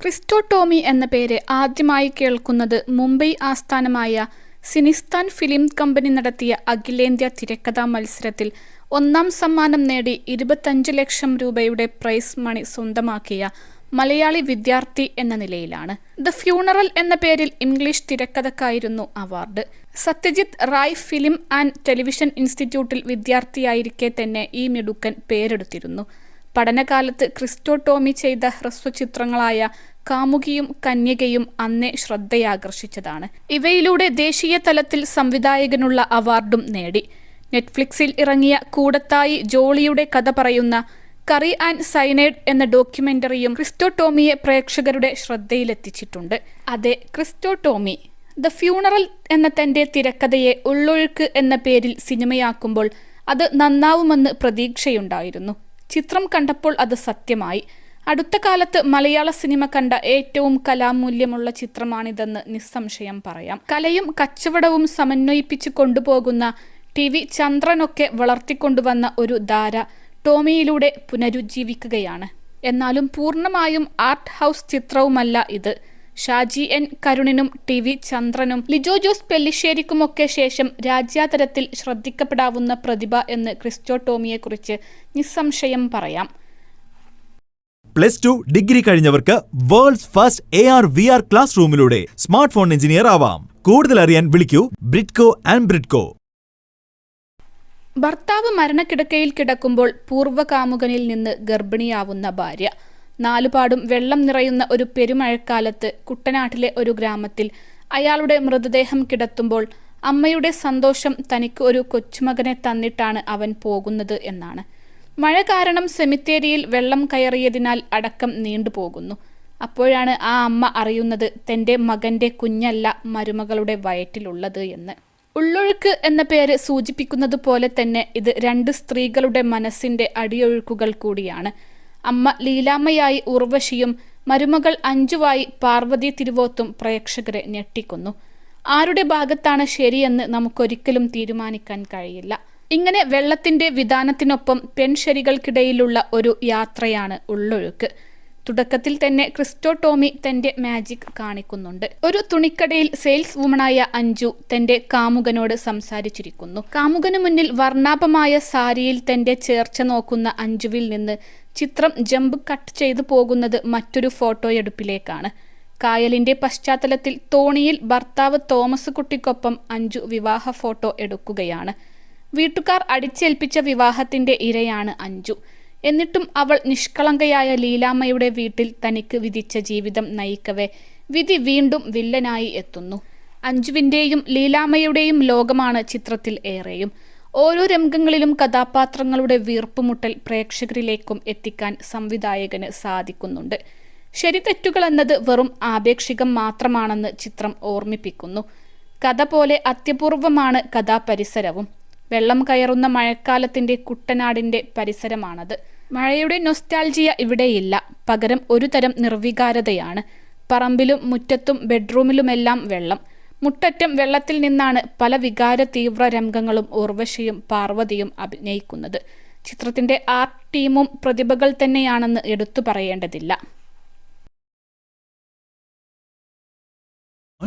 Cristo Tomy എന്ന പേര് ആദ്യമായി കേൾക്കുന്നത് മുംബൈ ആസ്ഥാനമായ സിനിസ്ഥാൻ ഫിലിം കമ്പനി നടത്തിയ അഖിലേന്ത്യാ തിരക്കഥാ മത്സരത്തിൽ ഒന്നാം സമ്മാനം നേടി ഇരുപത്തഞ്ച് ലക്ഷം രൂപയുടെ പ്രൈസ് മണി സ്വന്തമാക്കിയ മലയാളി വിദ്യാർത്ഥി എന്ന നിലയിലാണ്. ദ ഫ്യൂണറൽ എന്ന പേരിൽ English തിരക്കഥക്കായിരുന്നു award. Satyajit Ray film and television ഇൻസ്റ്റിറ്റ്യൂട്ടിൽ വിദ്യാർത്ഥിയായിരിക്കെ തന്നെ ഈ മിടുക്കൻ പേരെടുത്തിരുന്നു. പഠനകാലത്ത് ക്രിസ്റ്റോ ടോമി ചെയ്ത ഹ്രസ്വചിത്രങ്ങളായ കാമുകിയും കന്യകയും അന്നേ ശ്രദ്ധയാകർഷിച്ചതാണ്. ഇവയിലൂടെ ദേശീയ തലത്തിൽ സംവിധായകനുള്ള അവാർഡും നേടി. നെറ്റ്ഫ്ലിക്സിൽ ഇറങ്ങിയ കൂടത്തായി ജോളിയുടെ കഥ പറയുന്ന കറി ആൻഡ് സൈനൈഡ് എന്ന ഡോക്യുമെന്ററിയും ക്രിസ്റ്റോടോമിയെ പ്രേക്ഷകരുടെ ശ്രദ്ധയിലെത്തിച്ചിട്ടുണ്ട്. അതെ ക്രിസ്റ്റോടോമി ദ ഫ്യൂണറൽ എന്ന തന്റെ തിരക്കഥയെ ഉള്ളൊഴുക്ക് എന്ന പേരിൽ സിനിമയാക്കുമ്പോൾ അത് നന്നാവുമെന്ന് പ്രതീക്ഷയുണ്ടായിരുന്നു. ചിത്രം കണ്ടപ്പോൾ അത് സത്യമായി. അടുത്ത കാലത്ത് മലയാള സിനിമ കണ്ട ഏറ്റവും കലാമൂല്യമുള്ള ചിത്രമാണിതെന്ന് നിസ്സംശയം പറയാം. കലയും കച്ചവടവും സമന്വയിപ്പിച്ച് കൊണ്ടുപോകുന്ന ടി വി ചന്ദ്രനൊക്കെ വളർത്തിക്കൊണ്ടുവന്ന ഒരു ധാര ടോമിയിലൂടെ പുനരുജ്ജീവിക്കുകയാണ്. എന്നാലും പൂർണമായും ആർട്ട് ഹൗസ് ചിത്രവുമല്ല ഇത്. ഷാജി എൻ കരുണിനും ടി വി ചന്ദ്രനും ലിജോ ജോസ് പെല്ലിശ്ശേരിക്കുമൊക്കെ ശേഷം രാജ്യാതരത്തിൽ ശ്രദ്ധിക്കപ്പെടാവുന്ന പ്രതിഭ എന്ന് ക്രിസ്റ്റോ ടോമിയെക്കുറിച്ച് നിസ്സംശയം പറയാം. Plus two degree കഴിഞ്ഞവർക്ക് world first A R V R class റൂമിലൂടെ smart phone engineer ആവാം. കൂടുതൽ അറിയാൻ വിളിക്കൂ ബ്രിഡ്കോ ആൻഡ് ബ്രിഡ്കോ. ഭർത്താവ് മരണക്കിടക്കയിൽ കിടക്കുമ്പോൾ പൂർവകാമുകനിൽ നിന്ന് ഗർഭിണിയാവുന്ന ഭാര്യ. നാലുപാടും വെള്ളം നിറയുന്ന ഒരു പെരുമഴക്കാലത്ത് കുട്ടനാട്ടിലെ ഒരു ഗ്രാമത്തിൽ അയാളുടെ മൃതദേഹം കിടത്തുമ്പോൾ അമ്മയുടെ സന്തോഷം തനിക്ക് ഒരു കൊച്ചുമകനെ തന്നിട്ടാണ് അവൻ പോകുന്നത് എന്നാണ്. മഴ കാരണം സെമിത്തേരിയിൽ വെള്ളം കയറിയതിനാൽ അടക്കം നീണ്ടുപോകുന്നു അപ്പോഴാണ് ആ അമ്മ അറിയുന്നത് തന്റെ മകന്റെ കുഞ്ഞല്ല മരുമകളുടെ വയറ്റിലുള്ളത് എന്ന്. ഉള്ളൊഴുക്ക് എന്ന പേര് സൂചിപ്പിക്കുന്നത് പോലെ തന്നെ ഇത് രണ്ട് സ്ത്രീകളുടെ മനസ്സിന്റെ അടിയൊഴുക്കുകൾ കൂടിയാണ്. അമ്മ ലീലാമ്മയായി ഉർവശിയും മരുമകൾ അഞ്ചുവായി പാർവതി തിരുവോത്തും പ്രേക്ഷകരെ ഞെട്ടിക്കുന്നു. ആരുടെ ഭാഗത്താണ് ശരിയെന്ന് നമുക്കൊരിക്കലും തീരുമാനിക്കാൻ കഴിയില്ല. ഇങ്ങനെ വെള്ളത്തിന്റെ വിധാനത്തിനൊപ്പം പെൺശരികൾക്കിടയിലുള്ള ഒരു യാത്രയാണ് ഉള്ളൊഴുക്ക്. തുടക്കത്തിൽ തന്നെ ക്രിസ്റ്റോ ടോമി തന്റെ മാജിക് കാണിക്കുന്നുണ്ട്. ഒരു തുണിക്കടയിൽ സെയിൽസ് വുമണായ അഞ്ജു തന്റെ കാമുകനോട് സംസാരിച്ചിരിക്കുന്നു. കാമുകന് മുന്നിൽ വർണാഭമായ സാരിയിൽ തന്റെ ചേർച്ച നോക്കുന്ന അഞ്ജുവിൽ നിന്ന് ചിത്രം ജമ്പ് കട്ട് ചെയ്തു പോകുന്നത് മറ്റൊരു ഫോട്ടോയെടുപ്പിലേക്കാണ്. കായലിന്റെ പശ്ചാത്തലത്തിൽ തോണിയിൽ ഭർത്താവ് തോമസ് കുട്ടിക്കൊപ്പം അഞ്ജു വിവാഹ ഫോട്ടോ എടുക്കുകയാണ്. വീട്ടുകാർ അടിച്ചേൽപ്പിച്ച വിവാഹത്തിന്റെ ഇരയാണ് അഞ്ജു. എന്നിട്ടും അവൾ നിഷ്കളങ്കയായ ലീലാമ്മയുടെ വീട്ടിൽ തനിക്ക് വിധിച്ച ജീവിതം നയിക്കവേ വിധി വീണ്ടും വില്ലനായി എത്തുന്നു. അഞ്ജുവിന്റെയും ലീലാമ്മയുടെയും ലോകമാണ് ചിത്രത്തിൽ ഏറെയും. ഓരോ രംഗങ്ങളിലും കഥാപാത്രങ്ങളുടെ വീർപ്പുമുട്ടൽ പ്രേക്ഷകരിലേക്കും എത്തിക്കാൻ സംവിധായകന് സാധിക്കുന്നുണ്ട്. ശരിതെറ്റുകൾ എന്നത് വെറും ആപേക്ഷികം മാത്രമാണെന്ന് ചിത്രം ഓർമ്മിപ്പിക്കുന്നു. കഥ പോലെ അത്യപൂർവമാണ് കഥാപരിസരവും. വെള്ളം കയറുന്ന മഴക്കാലത്തിന്റെ കുട്ടനാടിന്റെ പരിസരമാണത്. മഴയുടെ നൊസ്റ്റാൾജിയ ഇവിടെയില്ല. പകരം ഒരു തരം നിർവികാരതയാണ്. പറമ്പിലും മുറ്റത്തും ബെഡ്റൂമിലുമെല്ലാം വെള്ളം. മുട്ടറ്റം വെള്ളത്തിൽ നിന്നാണ് പല വികാര തീവ്ര രംഗങ്ങളും ഉർവശിയും പാർവതിയും അഭിനയിക്കുന്നത്. ചിത്രത്തിന്റെ ആർട്ട് ടീമും പ്രതിഭകൾ തന്നെയാണെന്ന് എടുത്തു പറയേണ്ടതില്ല.